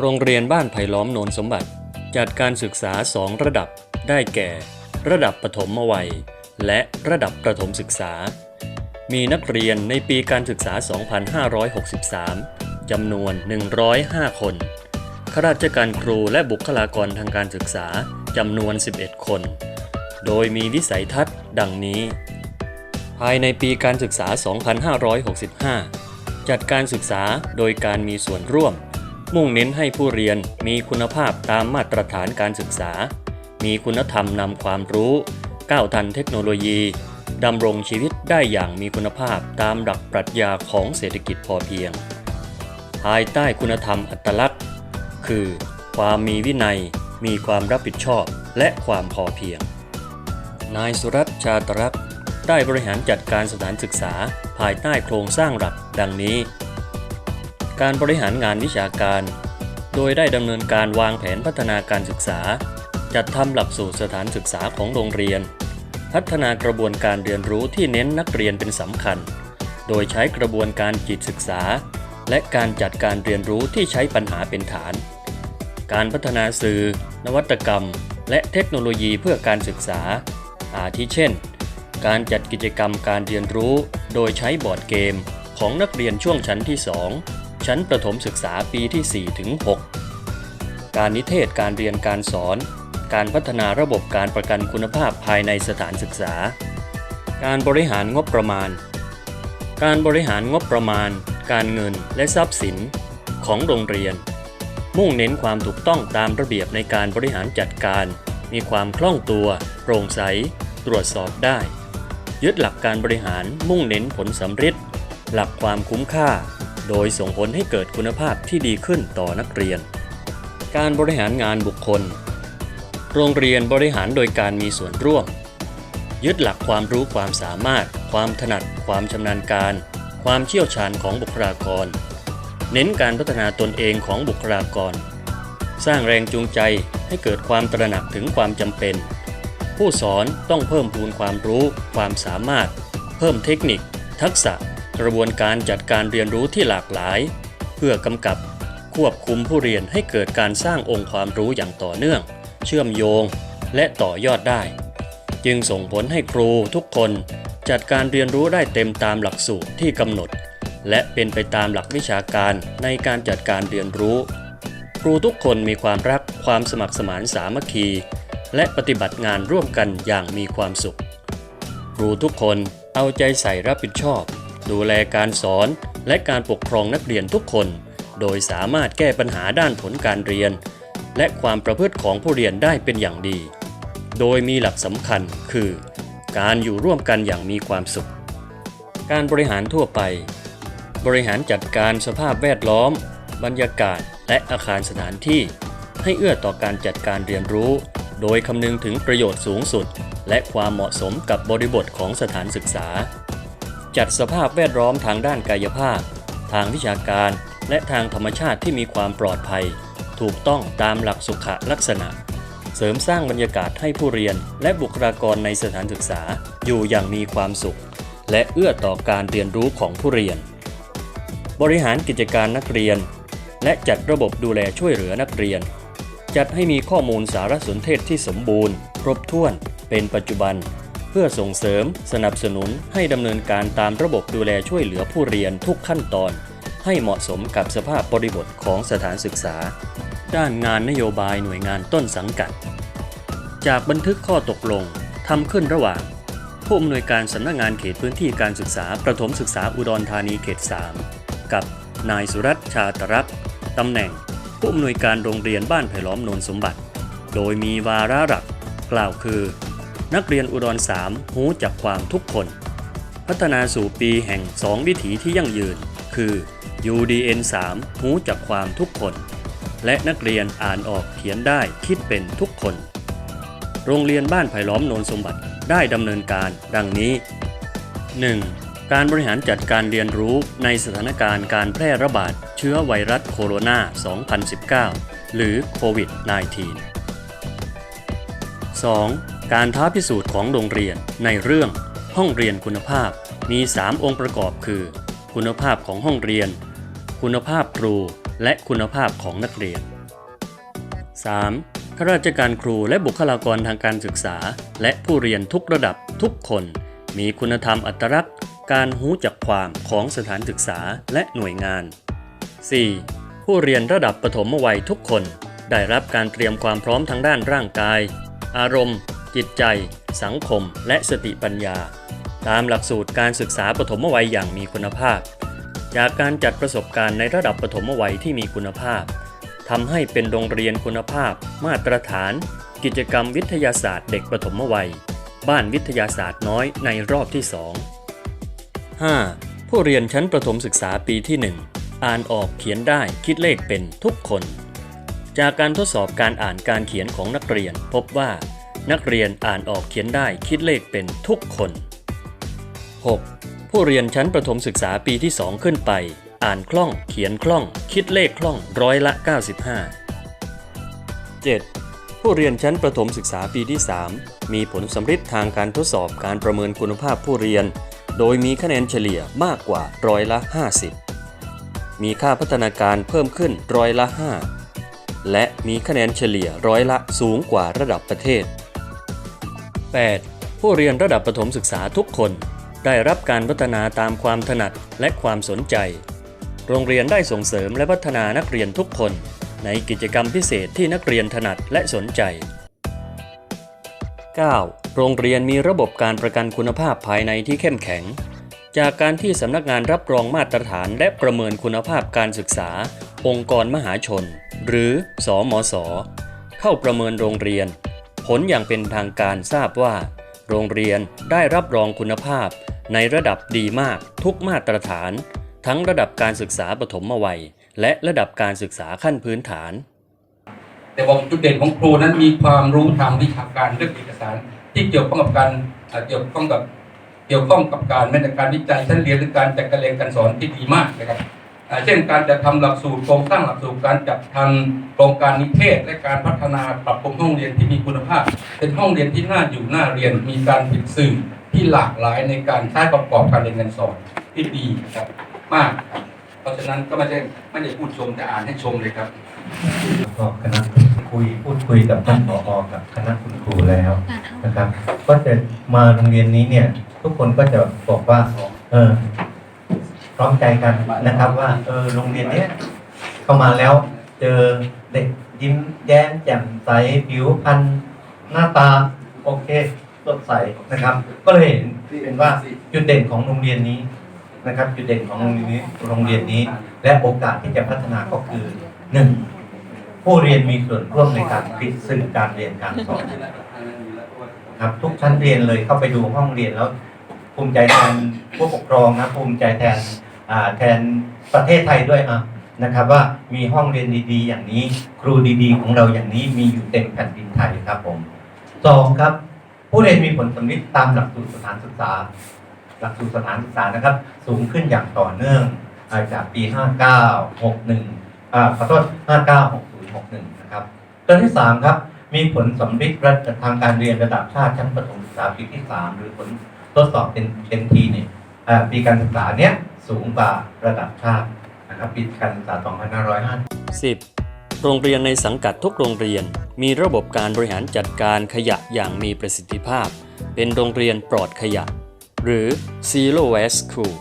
โรงเรียนบ้านไผ่ล้อมโนนสมบัติ จัดการศึกษา2ระดับ ได้แก่ ระดับปฐมวัย และระดับประถมศึกษา มีนักเรียนในปีการศึกษา 2563 จำนวน 105 คน ข้าราชการครูและบุคลากรทางการศึกษา จำนวน 11 คน โดยมีวิสัยทัศน์ดังนี้ ภายในปีการศึกษา 2565 จัดการศึกษาโดยการมีส่วนร่วม มุ่งเน้นให้ผู้เรียนมีคุณภาพตามมาตรฐานการศึกษา มีคุณธรรมนำความรู้ ก้าวทันเทคโนโลยีดำรงชีวิตได้อย่างมีคุณภาพตามหลักปรัชญาของเศรษฐกิจพอเพียง ภายใต้คุณธรรมอัตลักษณ์ คือ ความมีวินัย มีความรับผิดชอบและความพอเพียง นายสุรัตชาตรักษ์ได้บริหารจัดการสถานศึกษาภายใต้โครงสร้างหลักดังนี้ การบริหารงานวิชาการ โดยได้ดำเนินการวางแผนพัฒนาการศึกษา จัดทำหลักสูตรสถานศึกษาของโรงเรียน พัฒนากระบวนการเรียนรู้ที่เน้นนักเรียนเป็นสำคัญ โดยใช้กระบวนการจิตศึกษา และการจัดการเรียนรู้ที่ใช้ปัญหาเป็นฐาน การพัฒนาสื่อ นวัตกรรม และเทคโนโลยีเพื่อการศึกษา อาทิเช่น การจัดกิจกรรมการเรียนรู้ โดยใช้บอร์ดเกมของนักเรียนช่วงชั้นที่ 2 ชั้นประถมศึกษาปีที่ 4 ถึง 6 การนิเทศการเรียนการสอน การพัฒนาระบบการประกันคุณภาพภายในสถานศึกษา การบริหารงบประมาณ การบริหารงบประมาณ การเงินและทรัพย์สินของโรงเรียน มุ่งเน้นความถูกต้องตามระเบียบในการบริหารจัดการ มีความคล่องตัว โปร่งใส ตรวจสอบได้ ยึดหลักการบริหารมุ่งเน้นผลสำฤทธิ์หลักความคุ้มค่า โดยส่งผลให้เกิดคุณภาพที่ดีขึ้นต่อนักเรียน การบริหารงานบุคคล โรงเรียนบริหารโดยการมีส่วนร่วม ยึดหลักความรู้ความสามารถ ความถนัด ความชำนาญการ ความเชี่ยวชาญของบุคลากร เน้นการพัฒนาตนเองของบุคลากร สร้างแรงจูงใจให้เกิดความตระหนักถึงความจำเป็น ผู้สอนต้องเพิ่มพูนความรู้ ความสามารถ เพิ่มเทคนิค ทักษะ กระบวนการจัดการเรียนรู้ที่หลากหลาย เพื่อกำกับควบคุมผู้เรียนให้เกิดการสร้างองค์ความรู้อย่างต่อเนื่อง เชื่อมโยงและต่อยอดได้ จึงส่งผลให้ครูทุกคนจัดการเรียนรู้ได้เต็มตามหลักสูตรที่กำหนด และเป็นไปตามหลักวิชาการในการจัดการเรียนรู้ ครูทุกคนมีความรักความสมัครสมานสามัคคี และปฏิบัติงานร่วมกันอย่างมีความสุข ครูทุกคนเอาใจใส่รับผิดชอบ ดูแลการสอนและการปกครองนักเรียนทุกคน โดยสามารถแก้ปัญหาด้านผลการเรียน และความประพฤติของผู้เรียนได้เป็นอย่างดี โดยมีหลักสำคัญคือ การอยู่ร่วมกันอย่างมีความสุข การบริหารทั่วไป บริหารจัดการสภาพแวดล้อม บรรยากาศ และอาคารสถานที่ ให้เอื้อต่อการจัดการเรียนรู้ โดยคำนึงถึงประโยชน์สูงสุด และความเหมาะสมกับบริบทของสถานศึกษา จัดสภาพแวดล้อมทางด้านกายภาพ ทางวิชาการ และทางธรรมชาติที่มีความปลอดภัย ถูกต้องตามหลักสุขลักษณะ เสริมสร้างบรรยากาศให้ผู้เรียน และบุคลากรในสถานศึกษาอยู่อย่างมีความสุข และเอื้อต่อการเรียนรู้ของผู้เรียน บริหารกิจการนักเรียน และจัดระบบดูแลช่วยเหลือนักเรียน จัดให้มีข้อมูลสารสนเทศที่สมบูรณ์ ครบถ้วน เป็นปัจจุบัน พื่อส่งเสริม สนับสนุนให้ดำเนินการตามระบบดูแลช่วยเหลือผู้เรียนทุกขั้นตอน ให้เหมาะสมกับสภาพบริบทของสถานศึกษา ด้านงานนโยบายหน่วยงานต้นสังกัด จากบันทึกข้อตกลงทำขึ้นระหว่าง ผู้อำนวยการสำนักงานเขตพื้นที่การศึกษาประถมศึกษาอุดรธานีเขต 3 กับนายสุรัตชาตรักตำแหน่ง ผู้อำนวยการโรงเรียนบ้านไผ่ล้อมโนนสมบัติ โดยมีวาระหลักกล่าวคือ นักเรียนอุดร3หูจักความทุกคน พัฒนาสู่ปีแห่ง 2 วิถีที่ยั่งยืน คือ UDN 3หูจักความทุกคน และนักเรียนอ่านออกเขียนได้คิดเป็นทุกคน โรงเรียนบ้านไผ่ล้อมโนนสมบัติได้ดำเนินการดังนี้ 1. การบริหารจัดการเรียนรู้ในสถานการณ์การแพร่ระบาดเชื้อไวรัสโคโรนา 2019 หรือโควิด -19 2. การท้าพิสูจน์ของโรงเรียนในเรื่องห้องเรียนคุณภาพมี 3 องค์ประกอบคือ คุณภาพของห้องเรียน คุณภาพครู และคุณภาพของนักเรียน 3. ข้าราชการครูและบุคลากรทางการศึกษา และผู้เรียนทุกระดับทุกคน มีคุณธรรมอัตลักษณ์ การหูจักความของสถานศึกษาและหน่วยงาน 4. ผู้เรียนระดับปฐมวัยทุกคน ได้รับการเตรียมความพร้อมทางด้านร่างกาย อารมณ์ จิตใจ สังคม และสติปัญญา ตามหลักสูตรการศึกษาปฐมวัยอย่างมีคุณภาพ จากการจัดประสบการณ์ในระดับปฐมวัยที่มีคุณภาพทำให้เป็นโรงเรียนคุณภาพ มาตรฐาน กิจกรรมวิทยาศาสตร์เด็กปฐมวัย บ้านวิทยาศาสตร์น้อยในรอบที่ 2 5. ผู้เรียนชั้นประถมศึกษาปีที่ 1 อ่านออกเขียนได้คิดเลขเป็นทุกคน จากการทดสอบการอ่านการเขียนของนักเรียน พบว่า นักเรียนอ่านออกเขียนได้คิดเลขเป็นทุกคน 6. ผู้เรียนชั้นประถมศึกษาปีที่ 2 ขึ้นไป อ่านคล่อง เขียนคล่อง คิดเลขคล่องร้อยละ 95 7. ผู้เรียนชั้นประถมศึกษาปีที่ 3 มีผลสำฤทธิ์ทางการทดสอบการประเมินคุณภาพผู้เรียน โดยมีคะแนนเฉลี่ยมากกว่าร้อยละ 50 มีค่าพัฒนาการเพิ่มขึ้นร้อยละ 5และมีคะแนนเฉลี่ยร้อยละสูงกว่าระดับประเทศ 8. ผู้เรียนระดับประถมศึกษาทุกคน ได้รับการพัฒนาตามความถนัดและความสนใจ โรงเรียนได้ส่งเสริมและพัฒนานักเรียนทุกคน ในกิจกรรมพิเศษที่นักเรียนถนัดและสนใจ 9. โรงเรียนมีระบบการประกันคุณภาพภายในที่เข้มแข็ง จากการที่สำนักงานรับรองมาตรฐานและประเมินคุณภาพการศึกษา องค์กรมหาชน หรือสอมสเข้าประเมินโรงเรียน ผลอย่างเป็นทางการทราบว่า โรงเรียนได้รับรองคุณภาพ ในระดับดีมากทุกมาตรฐาน ทั้งระดับการศึกษาปฐมวัย และระดับการศึกษาขั้นพื้นฐาน แต่บอกจุดเด่นของครูนั้นมีความรู้ทางวิชาการเรื่องเอกสาร ที่เกี่ยวข้องกับการเกี่ยวข้องกับเกี่ยวข้องกับการแม้แต่การวิจัยชั้นเรียนหรือการจัดการเรียนการสอนที่ดีมากนะครับ เช่นการจัดทำหลักสูตรโครงสร้างหลักสูตรการจัดทำโครงการนิเทศ และการพัฒนาปรับปรุงห้องเรียนที่มีคุณภาพ เป็นห้องเรียนที่น่าอยู่น่าเรียนมีการผลิตสื่อที่หลากหลายในการใช้ประกอบการเรียนการสอนที่ดีนะครับมากครับเพราะฉะนั้นก็ไม่ได้ไม่ได้พูดชมแต่อ่านให้ชมเลยครับก็คณะคุยพูดคุยกับท่านผอกับคณะคุณครูแล้วนะครับ ก็จะมาโรงเรียนนี้เนี่ย ทุกคนก็จะบอกว่าเออ พร้อมใจกันนะครับ ว่าเออโรงเรียนเนี้ยเข้ามาแล้ว เจอเด็กยิ้มแย้มแจ่มใสผิวพรรณหน้าตาโอเคสดใสนะครับ ก็เลยเห็นเป็นว่าจุดเด่นของโรงเรียนนี้นะครับ จุดเด่นของโรงเรียนนี้โรงเรียนนี้ และโอกาสที่จะพัฒนาก็คือหนึ่งผู้เรียนมีส่วนร่วมในการคิดสื่อการเรียนการสอนครับทุกชั้นเรียนเลยเข้าไปดูห้องเรียนแล้ว ภูมิใจแทนผู้ปกครองนะภูมิใจแทน แทนประเทศไทยด้วยอะนะครับว่ามีห้องเรียนดีๆ อย่างนี้ ครูดีๆ ของเราอย่างนี้มีอยู่เต็มแผ่นดินไทยครับผมสองครับ ผู้เรียนมีผลสำลิดตามหลักสูตรสถานศึกษา หลักสูตรสถานศึกษานะครับ สูงขึ้นอย่างต่อเนื่องาจากปี 59 61อ่าขอโทษ59 60 61 นะครับตัวที่3ครับ มีผลสำลิดระดับทางการเรียนระดับชาติชั้นประถมศึกษาปีที่3หรือผลทดสอบเป็นเป็นทีเนี่ยอ่าปีการศึกษาเนี้ย สูงกว่าระดับชาตินะครับปีการศึกษา 2550 10. โรงเรียนในสังกัดทุกโรงเรียน มีระบบการบริหารจัดการขยะอย่างมีประสิทธิภาพ เป็นโรงเรียนปลอดขยะ หรือ Zero Waste School